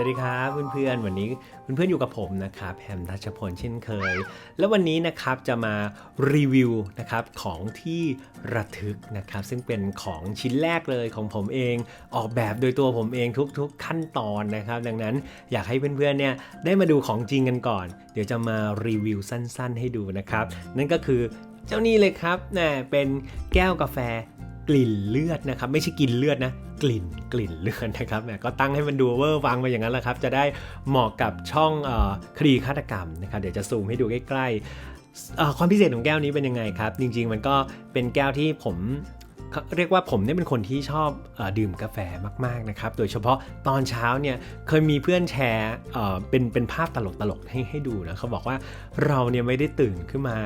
วัสดีครับเพื่อนๆวันนี้เพื่อนๆอยู่กับผมนะครับแฮมรัชพลเช่นเคย แล้ววันนี้นะครับจะมารีวิวนะครับของที่ระทึกนะครับ ซึ่งเป็นของชิ้นแรกเลยของผมเองออกแบบโดยตัวผมเองทุกๆขั้นตอนนะครับ ดังนั้นอยากให้เพื่อนๆเนี่ยได้มาดูของจริงกันก่อน เดี๋ยวจะมารีวิวสั้นๆ ให้ดูนะครับ นั่นก็คือเจ้านี่เลยครับน่ะเป็นแก้วกาแฟ กลิ่นเลือดนะครับ ไม่ใช่กินเลือดนะ กลิ่นกลิ่นเลือดนะครับแหมก็ตั้งให้มันดูเวอร์ฟังไปอย่างนั้นแหละครับ จะได้เหมาะกับช่องเออคดีฆาตกรรมนะครับเดี๋ยวจะซูมให้ดูใกล้ๆความพิเศษของแก้วนี้เป็นยังไงครับ จริงๆมันก็เป็นแก้วที่ผม เรียกว่าผมเนี่ยเป็นคนที่ชอบอดื่มกาแฟมากๆนะครับ โดยเฉพาะตอนเช้าเนี่ยเคยมีเพื่อนแชร์เป็นเป็นภาพตลกๆให้ให้ดูนะเขาบอกว่าเราเนี่ยไม่ได้ตื่นขึ้นมา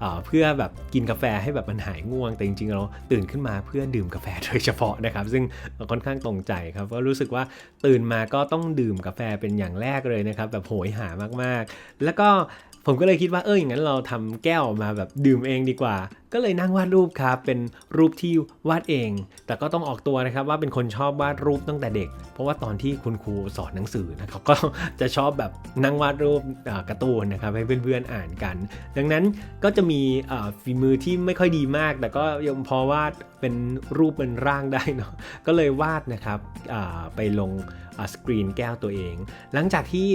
เอ่อเพื่อแบบกินกาแฟให้แบบมันหายง่วง แต่จริงๆเราตื่นขึ้นมาเพื่อดื่มกาแฟโดยเฉพาะนะครับ ซึ่งค่อนข้างตรงใจครับก็รู้สึกว่าตื่นมาก็ต้องดื่มกาแฟเป็นอย่างแรกเลยนะครับแบบโหยหามากๆ แล้วก็ผมก็เลยคิดว่าเอออย่างนั้นเราทำแก้วออกมาแบบดื่มเองดีกว่าก็เลยนั่งวาดรูปครับ เป็นรูปที่วาดเอง แต่ก็ต้องออกตัวนะครับว่าเป็นคนชอบวาดรูปตั้งแต่เด็ก เพราะว่าตอนที่คุณครูสอนหนังสือนะครับก็จะชอบแบบนั่งวาดรูปการ์ตูนนะครับให้เพื่อนๆอ่านกัน ดังนั้นก็จะมีฝีมือที่ไม่ค่อยดีมาก แต่ก็ยังพอวาดเป็นรูปเป็นร่างได้เนาะก็เลยวาดนะครับไปลงสกรีนแก้วตัวเอง หลังจากที่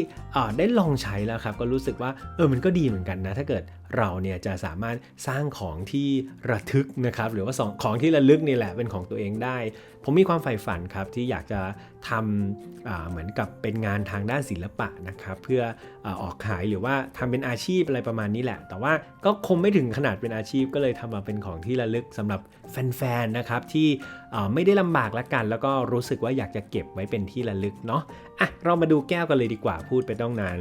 ได้ลองใช้แล้วครับก็รู้สึกว่าเออมันก็ดีเหมือนกันนะถ้าเกิดเราเนี่ยจะสามารถสร้างของที่ระทึกนะครับหรือว่าอของที่ระลึกนี่แหละเป็นของตัวเองได้ ผมมีความใฝ่ฝันครับที่อยากจะทำเหมือนกับเป็นงานทางด้านศิลปะนะครับเพื่ออออกขายหรือว่าทำเป็นอาชีพอะไรประมาณนี้แหละ แต่ว่าก็คงไม่ถึงขนาดเป็นอาชีพก็เลยทำมาเป็นของที่ระลึกสำหรับแฟนๆนะครับที่ไม่ได้ลำบากละกัน แล้วก็รู้สึกว่าอยากจะเก็บไว้เป็นที่ระลึกเนาะอะเรามาดูแก้วกันเลยดีกว่าพูดไปต้องนาน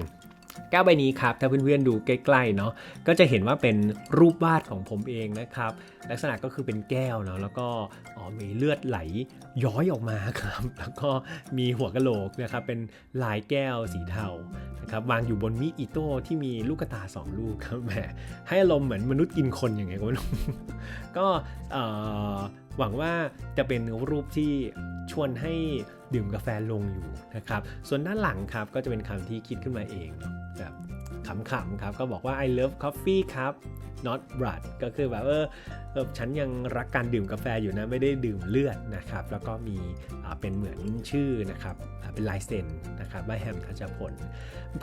แก้วใบนี้ครับ ถ้าเพื่อนๆดูใกล้ๆเนาะก็จะเห็นว่าเป็นรูปวาดของผมเองนะครับ ลักษณะก็คือเป็นแก้วเนาะแล้วก็อ๋อมีเลือดไหลย้อยออกมาครับ แล้วก็มีหัวกะโหลกนะครับเป็นลายแก้วสีเทานะครับวางอยู่บนมีดอิโต้ที่มีลูกกระตาสองลูกครับแหมให้อารมณ์เหมือนมนุษย์กินคนอย่างไงก็ไม่รู้ก็หวังว่าจะเป็นรูปที่ชวนให้ดื่มกาแฟลงอยู่นะครับ ส่วนด้านหลังครับก็จะเป็นคำที่คิดขึ้นมาเองเนาะ ขำๆครับ ก็บอกว่า I love coffee ครับ not blood ก็คือแบบเออเออฉันยังรักการดื่มกาแฟอยู่นะ ไม่ได้ดื่มเลือดนะครับ แล้วก็มีเป็นเหมือนชื่อนะครับ เป็นลายเซ็นนะครับว่าแฮมทัชพล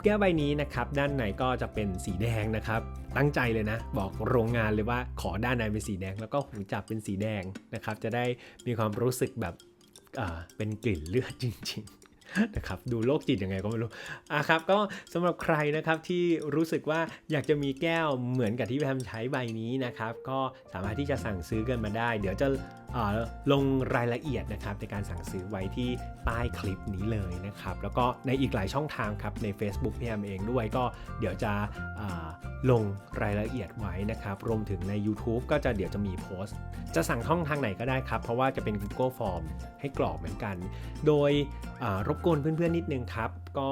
แก้วใบนี้นะครับ ด้านในก็จะเป็นสีแดงนะครับ ตั้งใจเลยนะ บอกโรงงานเลยว่าขอด้านในเป็นสีแดง แล้วก็หูจับเป็นสีแดงนะครับ จะได้มีความรู้สึกแบบเป็นกลิ่นเลือดจริง ๆ นะครับดูโรคจิตยังไงก็ไม่รู้อะครับก็สำหรับใครนะครับที่รู้สึกว่าอยากจะมีแก้วเหมือนกับที่แพมใช้ใบนี้นะครับก็สามารถที่จะสั่งซื้อกันมาได้ เดี๋ยวจะ ลงรายละเอียดนะครับในการสั่งซื้อไว้ที่ใต้คลิปนี้เลยนะครับ แล้วก็ในอีกหลายช่องทางครับใน Facebook พี่แอมเองด้วยก็เดี๋ยวจะลงรายละเอียดไว้นะครับ รวมถึงใน YouTube ก็จะเดี๋ยวจะมีโพสต์ จะสั่งช่องทางไหนก็ได้ครับ เพราะว่าจะเป็น Google Form ให้กรอกเหมือนกัน โดยรบกวนเพื่อนๆนิดนึงครับ ก็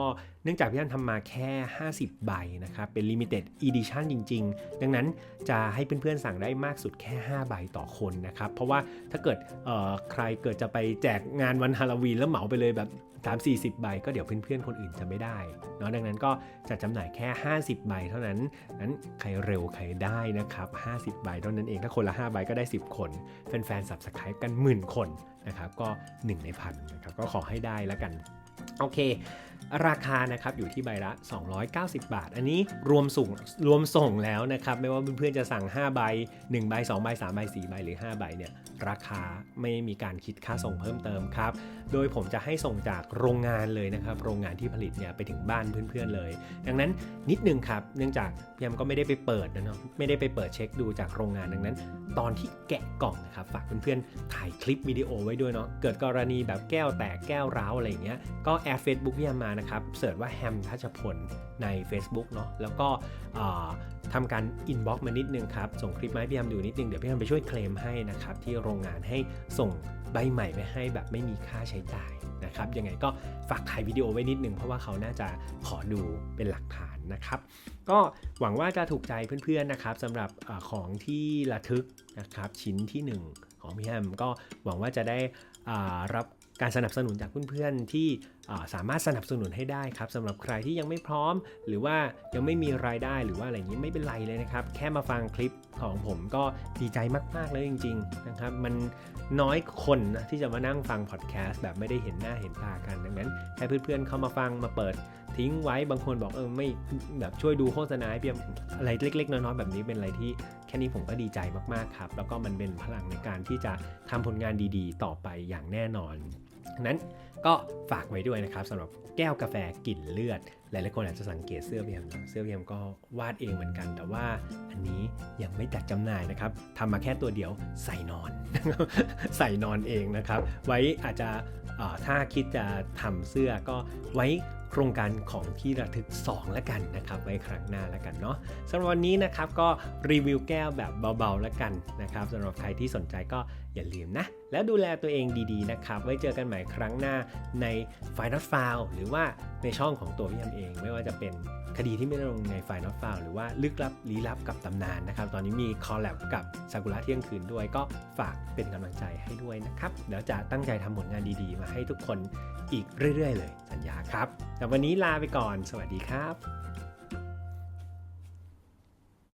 นื่องจากพี่อันทำมาแค่ 50 ใบนะครับ เป็น Limited Edition จริง ๆ ดังนั้นจะให้เพื่อนๆสั่งได้มากสุดแค่ 5 ใบต่อคนนะครับ เพราะว่าถ้าเกิดเอ่อใครเกิดจะไปแจกงานวันฮาโลวีนแล้วเหมาไปเลยแบบ 3 40 ใบก็เดี๋ยวเพื่อนๆ คนอื่นจะไม่ได้เนาะดังนั้นก็จะจำหน่ายแค่ 50 ใบเท่านั้นนั้นใครเร็วใครได้นะครับ 50 ใบเท่านั้นเองถ้าคนละ 5 ใบก็ได้ 10 คน แฟนๆสับสไครต์กันหมื่นคนนะครับก็ 1 ในพันนะครับก็ขอให้ได้แล้วกัน โอเค ราคานะครับอยู่ที่ใบละ 290 บาท อันนี้รวมส่งรวมส่งแล้วนะครับ ไม่ว่าเพื่อนๆจะสั่ง 5 ใบ 1 ใบ 2 ใบ 3 ใบ 4 ใบ หรือ 5 ใบเนี่ยราคาไม่มีการคิดค่าส่งเพิ่มเติมครับ โดยผมจะให้ส่งจากโรงงานเลยนะครับ โรงงานที่ผลิตเนี่ยไปถึงบ้านเพื่อนๆเลย ดังนั้นนิดนึงครับ เนื่องจากพี่ยมก็ไม่ได้ไปเปิดนะเนาะไม่ได้ไปเปิดเช็คดูจากโรงงานดังนั้น ตอนที่แกะกล่องนะครับฝากเพื่อนๆถ่ายคลิปวิดีโอไว้ด้วยเนาะเกิดกรณีแบบแก้วแตกแก้วร้าวอะไรอย่างเงี้ยก็แอดเฟซบุ๊กพี่ยมมานะครับเสิร์ชว่าแฮมทัชพลใน Facebook เนาะแล้วก็ทำการอินบ็อกมานิดนึงครับ ส่งคลิปมาให้พี่ยมดูนิดนึง เดี๋ยวพี่ยมไปช่วยเคลมให้นะครับ ที่โรงงานให้ส่งใบใหม่ไปให้แบบไม่มีค่าใช้จ่ายนะครับยังไงก็ฝากถ่ายวิดีโอไว้นิดนึง เพราะว่าเขาน่าจะขอดูเป็นหลักฐานนะครับ ก็หวังว่าจะถูกใจเพื่อนๆนะครับสำหรับอของที่ระทึกนะครับชิ้นที่ 1 ของพี่แฮมก็หวังว่าจะได้รับ การสนับสนุนจากเพื่อนๆที่สามารถสนับสนุนให้ได้ครับสำหรับใครที่ยังไม่พร้อม หรือว่ายังไม่มีรายได้หรือว่าอะไรอย่างนี้ไม่เป็นไรเลยนะครับ แค่มาฟังคลิปของผมก็ดีใจมากๆเลยจริงๆนะครับมันน้อยคนนะที่จะมานั่งฟังพอดแคสต์แบบไม่ได้เห็นหน้าเห็นตากันดังนั้นให้เพื่อนๆเข้ามาฟังมาเปิดทิ้งไว้บางคนบอกเออไม่แบบช่วยดูโฆษณาเพียงอะไรเล็ก ๆ น้อยๆแบบนี้เป็นอะไรที่แค่นี้ผมก็ดีใจมากๆครับ แล้วก็มันเป็นพลังในการที่จะทำผลงานดีๆ ต่อไปอย่างแน่นอน นั้นก็ฝากไว้ด้วยนะครับสำหรับแก้วกาแฟกลิ่นเลือด หลายๆคนอาจจะสังเกตเสื้อเพียมนะเสื้อเพียมก็วาดเองเหมือนกัน แต่ว่าอันนี้ยังไม่จัดจำหน่ายนะครับทำมาแค่ตัวเดียวใส่นอน ใส่นอนเองนะครับ ไว้อาจจะถ้าคิดจะทำเสื้อก็ไว้โครงการของที่ระทึก 2 แล้วกันนะครับไว้ครั้งหน้าแล้วกันเนาะสำหรับวันนี้นะครับก็รีวิวแก้วแบบเบาๆแล้วกันนะครับสำหรับใครที่สนใจก็ อย่าลืมนะ แล้วดูแลตัวเองดีๆนะครับ ไว้เจอกันใหม่ครั้งหน้าใน Final f i l e หรือว่าในช่องของตัวพี่ยมเอง ไม่ว่าจะเป็นคดีที่ไม่ได้ลงใน Final f i l e หรือว่าลึกลับลี้ลับกับตำนานนะครับ ตอนนี้มีคอลแลบกับซากุระเที่ยงคืนด้วย ก็ฝากเป็นกำลังใจให้ด้วยนะครับเดี๋ยวจะตั้งใจทำผลงานดีๆ มาให้ทุกคนอีกเรื่อย ๆ เลยสัญญาครับแต่วันนี้ลาไปก่อน สวัสดีครับ